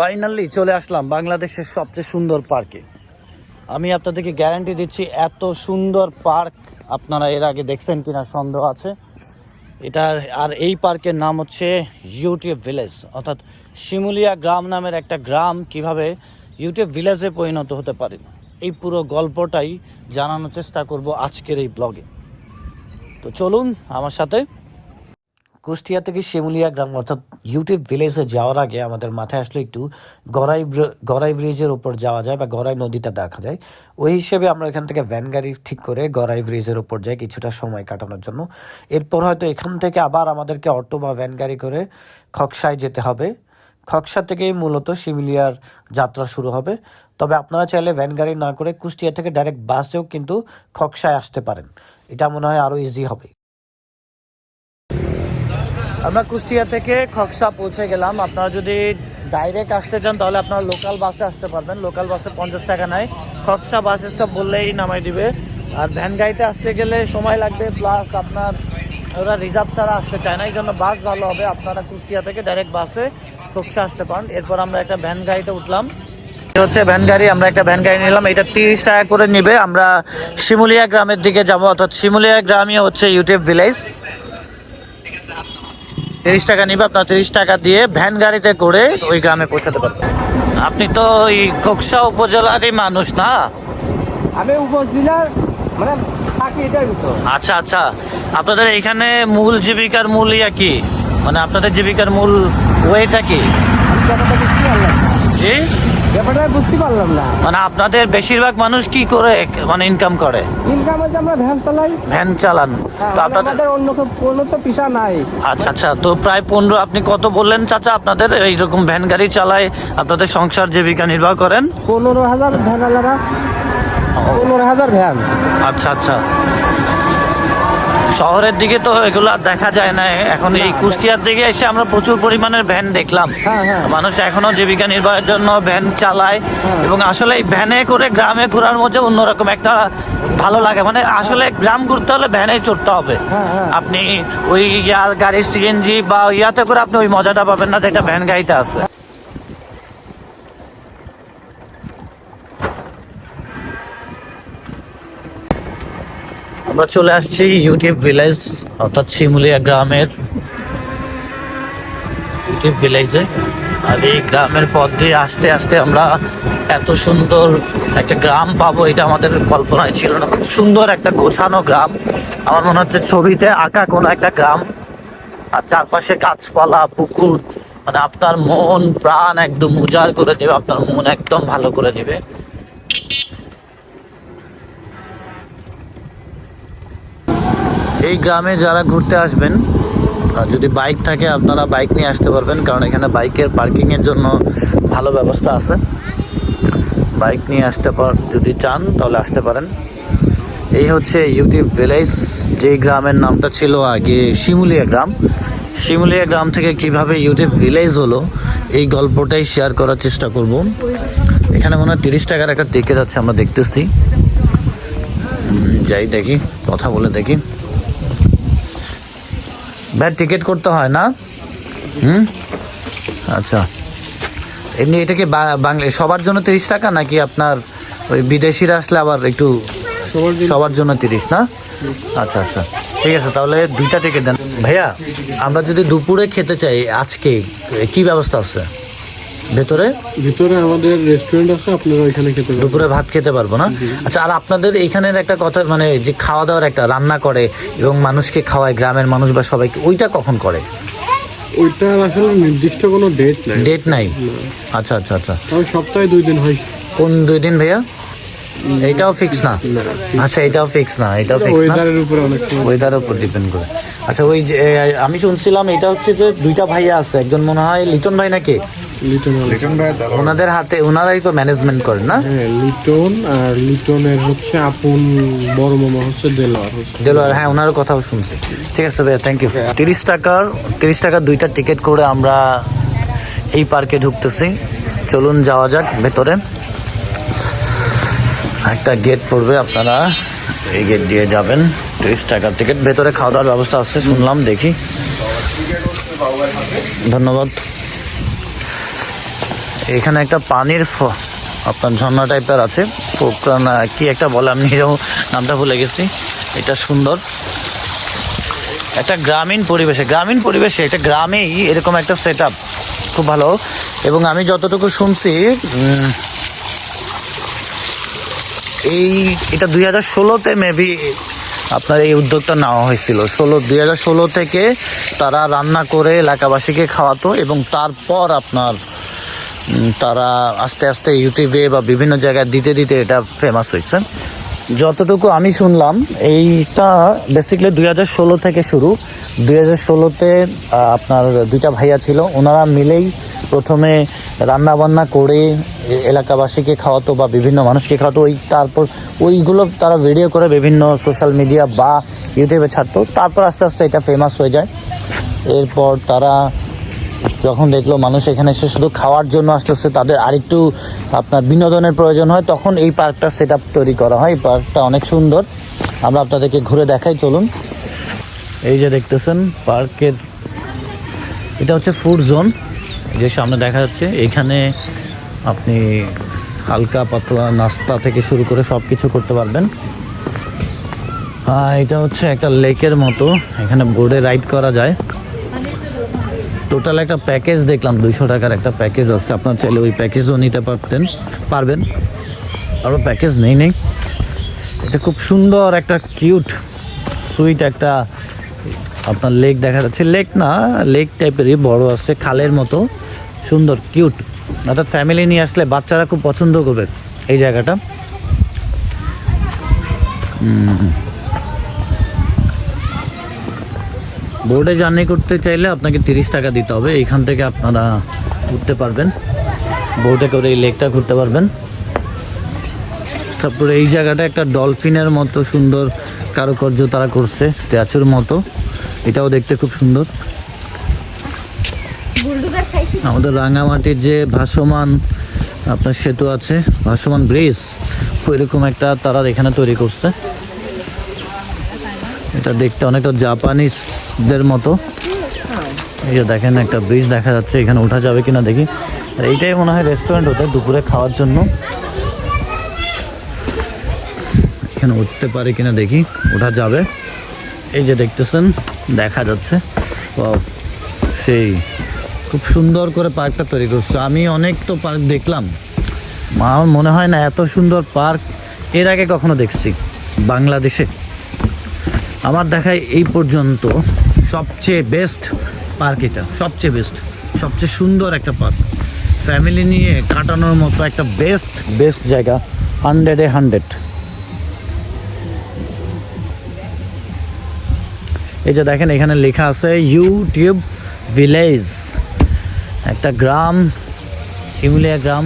Finally চলে আসলাম বাংলাদেশের সবচেয়ে সুন্দর পার্কে আমি আপনাদেরকে গ্যারান্টি দিচ্ছি, এত সুন্দর পার্ক আপনারা এর আগে দেখছেন কিনা সন্দেহ আছে। এটা আর এই পার্কের নাম হচ্ছে ইউটিউব ভিলেজ অর্থাৎ শিমুলিয়া গ্রাম নামের একটা গ্রাম, কীভাবে ইউটিউব ভিলেজে পরিণত হতে পারে। এই পুরো গল্পটাই জানানোর চেষ্টা করব আজকের এই ব্লগে তো চলুন আমার সাথে কুষ্টিয়া থেকে শিমুলিয়া গ্রাম, অর্থাৎ ইউটিউব ভিলেজে যাওয়ার আগে আমাদের মাথায় আসলে একটু গড়াই গড়াই ব্রিজের উপর যাওয়া যায় বা গড়াই নদীটা দেখা যায়। ওই হিসেবে আমরা এখান থেকে ভ্যান গাড়ি ঠিক করে গড়াই ব্রিজের উপর যাই কিছুটা সময় কাটানোর জন্য। এরপর হয়তো এখান থেকে আবার আমাদেরকে অটো বা ভ্যান গাড়ি করে খকসায় যেতে হবে। খকসা থেকেই মূলত শিমুলিয়ার যাত্রা শুরু হবে। তবে আপনারা চাইলে ভ্যান গাড়ি না করে কুষ্টিয়া থেকে ডাইরেক্ট বাসেও কিন্তু খকসায় আসতে পারেন। এটা মনে হয় আরও ইজি হবে। আমরা কুষ্টিয়া থেকে খকসা পৌঁছে গেলাম। আপনারা যদি ডাইরেক্ট আসতে চান, তাহলে আপনারা লোকাল বাসে আসতে পারবেন। লোকাল বাসে পঞ্চাশ টাকা নেয় খকসা বাস স্টপ বললেই নামাই দিবে। আর ভ্যান গাড়িতে আসতে গেলে সময় লাগবে প্লাস আপনার ওরা রিজার্ভ ছাড়া আসতে চায় না। এই জন্য বাস ভালো হবে। আপনারা কুষ্টিয়া থেকে ডাইরেক্ট বাসে খকসা আসতে পারেন। এরপর আমরা একটা ভ্যান গাড়িতে উঠলাম। হচ্ছে ভ্যান গাড়ি। আমরা একটা ভ্যান গাড়ি নিলাম। এটা তিরিশ টাকা করে নিবে। আমরা শিমুলিয়া গ্রামের দিকে যাব। অর্থাৎ শিমুলিয়া গ্রামই হচ্ছে ইউটিউব ভিলেজ তিরিশ টাকা নিবে আপনার তিরিশ টাকা দিয়ে ভ্যান গাড়িতে করে ওই গ্রামে পৌঁছাতে পারবেন আপনি তো ওই খোকসা উপজেলারই মানুষ না? আমি উপজেলার মানে আচ্ছা আচ্ছা। আপনাদের এখানে মূল জীবিকার মূল ইয়া কি? মানে আপনাদের জীবিকার মূল ওয়েটা কি? জি? ব্যাপারটা বুঝতে পারলাম না। মানে আপনাদের বেশিরভাগ মানুষ কি করে মানে ইনকাম করে? ইনকাম হচ্ছে আমরা ভ্যান চালাই। ভ্যান চালান। হ্যাঁ, তো আপনাদের অন্য কোনো তো পেশা নাই। আচ্ছা আচ্ছা। তো প্রায় পনেরো আপনি কত বললেন চাচা আপনাদের? এইরকম ভ্যান গাড়ি চালায় আপনাদের সংসার জীবিকা নির্বাহ করেন? পনেরো হাজার ভ্যান আলারা পনেরো হাজার ভ্যান আচ্ছা আচ্ছা। শহরের দিকে তো এগুলো দেখা যায় না। এখন এই কুষ্টিয়ার দিকে এসে আমরা প্রচুর পরিমাণের ভ্যান দেখলাম। হ্যাঁ, হ্যাঁ। মানুষ এখনও জীবিকা নির্বাহের জন্য ভ্যান চালায় এবং আসলে এই ভ্যানে করে গ্রামে ঘোরার মধ্যে অন্যরকম একটা ভালো লাগে। মানে আসলে গ্রাম ঘুরতে হলে ভ্যানে চড়তে হবে। হ্যাঁ, হ্যাঁ। আপনি ওই ইয়ার গাড়ির সিএনজি বা ইয়াতে করে আপনি ওই মজাটা পাবেন না যেটা ভ্যান গাড়িতে আছে। আমরা চলে আসছি ইউটিউব ভিলেজ, অর্থাৎ শিমুলিয়া গ্রামের ইউটিউব ভিলেজে। আর এই গ্রামের পথ দিয়ে আসতে আসতে আমরা এত সুন্দর একটা গ্রাম পাবো, এটা আমাদের কল্পনায় ছিল না। খুব সুন্দর একটা গোছানো গ্রাম। আমার মনে হচ্ছে ছবিতে আঁকা কোনো একটা গ্রাম। আর চারপাশে গাছপালা, পুকুর মানে আপনার মন, প্রাণ একদম উজাড় করে দেবে আপনার মন একদম ভালো করে দেবে এই গ্রামে যারা ঘুরতে আসবেন, আর যদি বাইক থাকে, আপনারা বাইক নিয়ে আসতে পারবেন, কারণ এখানে বাইকের পার্কিংয়ের জন্য ভালো ব্যবস্থা আছে। বাইক নিয়ে আসতে পার, যদি চান, তাহলে আসতে পারেন। এই হচ্ছে ইউটিউব ভিলেজ যে গ্রামের নামটা ছিল আগে শিমুলিয়া গ্রাম। শিমুলিয়া গ্রাম থেকে কীভাবে ইউটিউব ভিলেজ হলো, এই গল্পটাই শেয়ার করার চেষ্টা করব। এখানে মনে হয় তিরিশ টাকার একটা টিকিট আছে, আমরা দেখতেছি। যাই দেখি, কথা বলে দেখি। ভাই টিকিট করতে হয় না? হুম? আচ্ছা। এমনি এটা কি বাংলা সবার জন্য তিরিশ টাকা নাকি আপনার ওই বিদেশিরা আসলে আবার একটু সবার জন্য। তিরিশ না? আচ্ছা আচ্ছা। ঠিক আছে তাহলে দুইটা টিকিট দেন। ভাইয়া আমরা যদি দুপুরে খেতে চাই আজকে কি ব্যবস্থা আছে? ভেতরে? ভিতরে আমাদের রেস্টুরেন্ট আছে আপনারা ওইখানে খেতে পারবেন। দুপুরে ভাত খেতে পারব না? আচ্ছা আর আপনাদের এখানের একটা কথা মানে যে খাওয়া দাওয়ার একটা রান্না করে এবং মানুষকে খাওয়ায় গ্রামের মানুষ বা সবাইকে ওইটা কখন করে? ওইটার আসলে নির্দিষ্ট কোনো ডেট নাই। ডেট নাই? আচ্ছা আচ্ছা আচ্ছা। তবে সপ্তাহে দুই দিন হয়। কোন দুই দিন ভাইয়া? এইটাও ফিক্স না? আচ্ছা এটাও ফিক্স না এটাও ফিক্স না? ওয়েদারের উপরে অনেক সময়। উপর ডিপেন্ড করে। আচ্ছা ওই আমি শুনছিলাম এটা হচ্ছে যে দুইটা ভাইয়া আছে একজন মনে হয় লিটন ভাই নাকি? লিটন লিটন ওনাদের হাতে ওনারাই তো ম্যানেজমেন্ট করেন না? হ্যাঁ লিটন আর লিটনের হচ্ছে আপন বড় মামা হচ্ছে দেলোয়ার দেলোয়ার হ্যাঁ ওনারও কথাও শুনছি। ঠিক আছে ভাইয়া থ্যাংক ইউ তিরিশ টাকার তিরিশ টাকার দুইটা টিকিট করে আমরা এই পার্কে ঢুকতেছি। চলুন যাওয়া যাক ভেতরে। একটা গেট পড়বে আপনারা এই গেট দিয়ে যাবেন। তিরিশ টাকার টিকিট ভেতরে খাওয়া দাওয়ার ব্যবস্থা আছে শুনলাম দেখি। ধন্যবাদ। এখানে একটা পানির আপনার ঝর্ণা টাইপের আছে। না, কি একটা বলে আমি নিজেও নামটা ভুলে গেছি। এটা সুন্দর। একটা গ্রামীণ পরিবেশে গ্রামীণ পরিবেশে একটা গ্রামেই এরকম একটা সেট খুব ভালো। এবং আমি যতটুকু শুনছি এই, এটা দুই হাজার ষোলোতে মেবি আপনার এই উদ্যোগটা নেওয়া হয়েছিল। ষোলো, দুই হাজার ষোলো থেকে তারা রান্না করে এলাকাবাসীকে খাওয়াতো এবং তারপর আপনার তারা আস্তে আস্তে ইউটিউবে বা বিভিন্ন জায়গায় দিতে দিতে এটা ফেমাস হয়েছে। যতটুকু আমি শুনলাম, এইটা বেসিক্যালি দুই হাজার ষোলো থেকে শুরু। দুই হাজার ষোলোতে আপনার দুইটা ভাইয়া ছিল, ওনারা মিলেই প্রথমে রান্না বান্না করে এলাকাবাসীকে খাওয়াতো বা বিভিন্ন মানুষকে খাওয়াতো। ওই তারপর ওইগুলো তারা ভিডিও করে বিভিন্ন সোশ্যাল মিডিয়া বা ইউটিউবে ছাড়তো। তারপর আস্তে আস্তে এটা ফেমাস হয়ে যায়। এরপর তারা যখন দেখল মানুষ এখানে এসে শুধু খাওয়ার জন্য আসতেছে, তাদের আরেকটু আপনার বিনোদনের প্রয়োজন হয়, তখন এই পার্কটা সেট তৈরি করা হয়। এই পার্কটা অনেক সুন্দর। আমরা আপনাদেরকে ঘুরে দেখাই, চলুন। এই যে দেখতেছেন, পার্কের এটা হচ্ছে ফুড জোন যে সামনে দেখা যাচ্ছে, এখানে আপনি হালকা পাতলা নাস্তা থেকে শুরু করে সব কিছু করতে পারবেন। এটা হচ্ছে একটা লেকের মতো, এখানে বোর্ডে রাইড করা যায়। টোটাল একটা প্যাকেজ দেখলাম, দুইশো টাকার একটা প্যাকেজ আছে। আপনার চাইলে ওই প্যাকেজও নিতে পারতেন, পারবেন। আরও প্যাকেজ নেই নেই। এটা খুব সুন্দর একটা কিউট সুইট একটা, আপনার লেক দেখা যাচ্ছে। লেক না, লেক টাইপেরই বড় আছে, খালের মতো। সুন্দর কিউট অর্থাৎ ফ্যামিলি নিয়ে আসলে বাচ্চারা খুব পছন্দ করবে এই জায়গাটা। বোর্ডে জার্নি করতে চাইলে আপনাকে তিরিশ টাকা দিতে হবে। এইখান থেকে আপনারা ঘুরতে পারবেন। বোর্ডে করে এই লেকটা ঘুরতে পারবেন। তারপরে এই জায়গাটা একটা ডলফিনের মতো সুন্দর কারুকার্য তারা করছে স্ট্যাচুর মতো। এটাও দেখতে খুব সুন্দর। আমাদের রাঙামাটির যে ভাসমান আপনার সেতু আছে ভাসমান ব্রিজ ওইরকম একটা তারা এখানে তৈরি করছে। এটা দেখতে অনেকটা জাপানিজদের মতো। এই যে দেখেন, একটা ব্রিজ দেখা যাচ্ছে, এখানে ওঠা যাবে কিনা দেখি। আর এইটাই মনে হয় রেস্টুরেন্ট ওদের দুপুরে খাওয়ার জন্য। এখানে উঠতে পারে কিনা দেখি, ওঠা যাবে। এই যে দেখতেছেন, দেখা যাচ্ছে। সেই খুব সুন্দর করে পার্কটা তৈরি করছে। আমি অনেক তো পার্ক দেখলাম। আমার মনে হয় না এত সুন্দর পার্কের আগে কখনো দেখছি বাংলাদেশে। আমার দেখায় এই পর্যন্ত সবচেয়ে বেস্ট পার্ক এটা, সবচেয়ে বেস্ট সবচেয়ে সুন্দর একটা পার্ক ফ্যামিলি নিয়ে কাটানোর মতো একটা বেস্ট বেস্ট জায়গা হান্ড্রেডে হান্ড্রেড এই যে দেখেন, এখানে লেখা আছে ইউটিউব ভিলেজ একটা গ্রাম, শিমুলিয়া গ্রাম।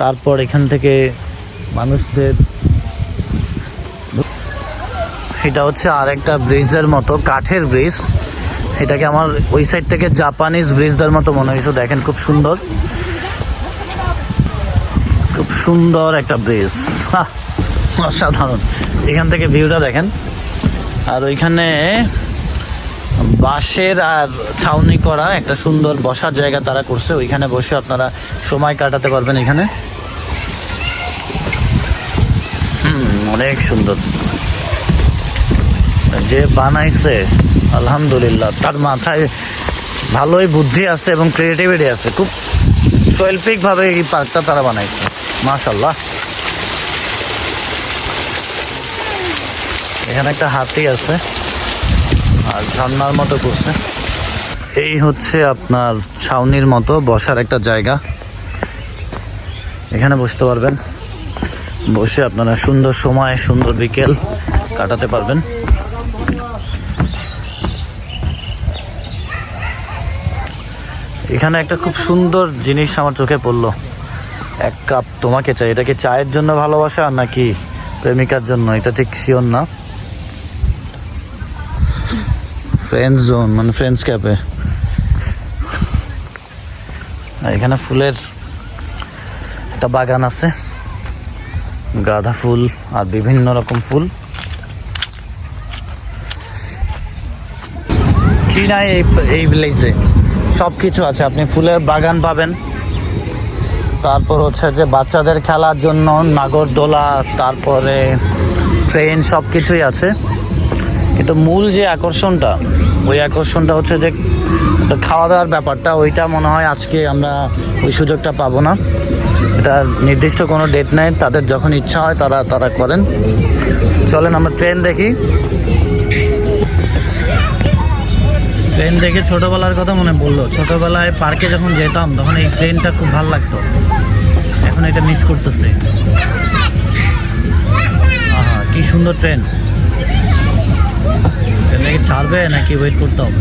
তারপর এখান থেকে মানুষদের এটা হচ্ছে আরেকটা ব্রিজের মতো, কাঠের ব্রিজ। এটাকে আমার ওই সাইড থেকে জাপানিজ ব্রিজদের মতো মনে হয়েছে, দেখেন খুব সুন্দর। খুব সুন্দর একটা ব্রিজ। অসাধারণ। এখান থেকে ভিউটা দেখেন। আর ওইখানে বাঁশের আর ছাউনি করা একটা সুন্দর বসার জায়গা তারা করছে। ওইখানে বসে আপনারা সময় কাটাতে পারবেন এখানে। হুম, অনেক সুন্দর। যে বানাইছে, আলহামদুলিল্লাহ, তার মাথায় ভালোই বুদ্ধি আছে এবং ক্রিয়েটিভিটি আছে। খুব শৈল্পিক ভাবে এই পার্কটা তারা বানাইছে। মাশাল্লাহ এখানে একটা হাতি আছে, আর ঝর্ণার মতো করছে। এই হচ্ছে আপনার ছাউনির মতো বসার একটা জায়গা। এখানে বসতে পারবেন। বসে আপনারা সুন্দর সময়, সুন্দর বিকেল কাটাতে পারবেন। এখানে একটা খুব সুন্দর জিনিস আমার চোখে পড়ল। এক কাপ তোমাকে চাই, এটা কি চায়ের জন্য ভালোবাসা আর নাকি প্রেমিকার জন্য? এটা ঠিক শিওর না। ফ্রেন্ডস জোন মানে ফ্রেন্ডস ক্যাফে এখানে ফুলের একটা বাগান আছে। গাঁদা ফুল আর বিভিন্ন রকম ফুল। নাই এই এই ভিলেজে সব কিছু আছে। আপনি ফুলের বাগান পাবেন। তারপর হচ্ছে যে বাচ্চাদের খেলার জন্য নাগরদোলা তারপরে ট্রেন সব কিছুই আছে। কিন্তু মূল যে আকর্ষণটা, ওই আকর্ষণটা হচ্ছে যে খাওয়া দাওয়ার ব্যাপারটা, ওইটা মনে হয় আজকে আমরা ওই সুযোগটা পাবো না। এটা নির্দিষ্ট কোনো ডেট নেই, তাদের যখন ইচ্ছা হয় তারা তারা করেন। চলেন আমরা ট্রেন দেখি। ট্রেন দেখে ছোটোবেলার কথা মনে পড়ল। ছোটোবেলায় পার্কে যখন যেতাম, তখন এই ট্রেনটা খুব ভালো লাগতো। এখন এটা মিস করতেছে। কি সুন্দর ট্রেন ট্রেন নাকি ছাড়বে নাকি ওয়েট করতে হবে?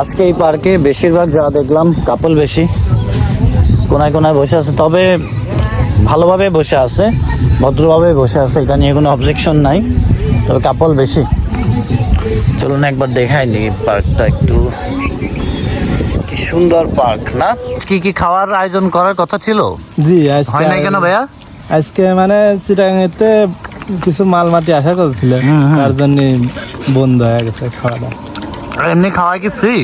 আজকে এই পার্কে বেশিরভাগ যা দেখলাম কাপল বেশি। কোনায় কোনায় বসে আছে তবে ভালোভাবে বসে আছে ভদ্রভাবে বসে আছে এটা নিয়ে কোনো অবজেকশন নাই তবে কাপল বেশি। চলুন একবার দেখাই নি পার্কটা একটু। কি সুন্দর পার্ক না? কি কি খাওয়ার আয়োজন করার কথা ছিল? জি হয় নাই কেন ভাইয়া? আজকে মানে চিটাগাঙেতে কিছু মালমাটি আশা করছিল। তার জন্য বন্ধ হয়ে গেছে খাওয়া দাওয়া আর এমনি খাওয়া কি ফ্রি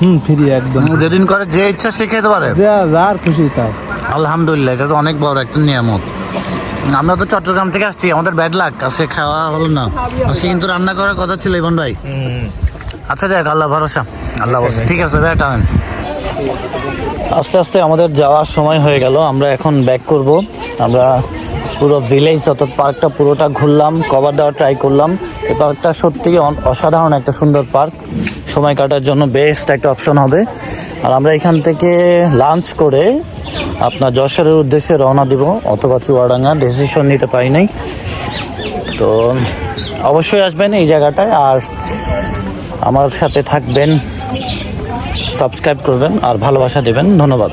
হুম ফ্রি একদম। যেদিন করে যে ইচ্ছা সে খেতে পারে। যার খুশি তার আলহামদুলিল্লাহ এটা তো অনেক বড় একটা নিয়ামত। আমরা তো চট্টগ্রাম থেকে আসছি আমাদের ব্যাড লাক আজকে খাওয়া হলো না। আজকে কিন্তু রান্না করার কথা ছিল ইবন ভাই। আচ্ছা দেখ আল্লাহ ভরসা আল্লাহ ভরসা। ঠিক আছে ভাই টাইম আস্তে আস্তে আমাদের যাওয়ার সময় হয়ে গেল আমরা এখন ব্যাক করব। আমরা পুরো ভিলেজ অর্থাৎ পার্কটা পুরোটা ঘুরলাম কভার দেওয়ার ট্রাই করলাম। এই পার্কটা সত্যি অসাধারণ একটা সুন্দর পার্ক সময় কাটার জন্য বেস্ট একটা অপশন হবে। আর আমরা এখান থেকে লাঞ্চ করে আপনার যশোরের উদ্দেশ্যে রওনা দিব, অথবা চুয়াডাঙ্গা। ডিসিশন নিতে পারি নাই। তো অবশ্যই আসবেন এই জায়গাটায়, আর আমার সাথে থাকবেন সাবস্ক্রাইব করবেন, আর ভালোবাসা দেবেন। ধন্যবাদ।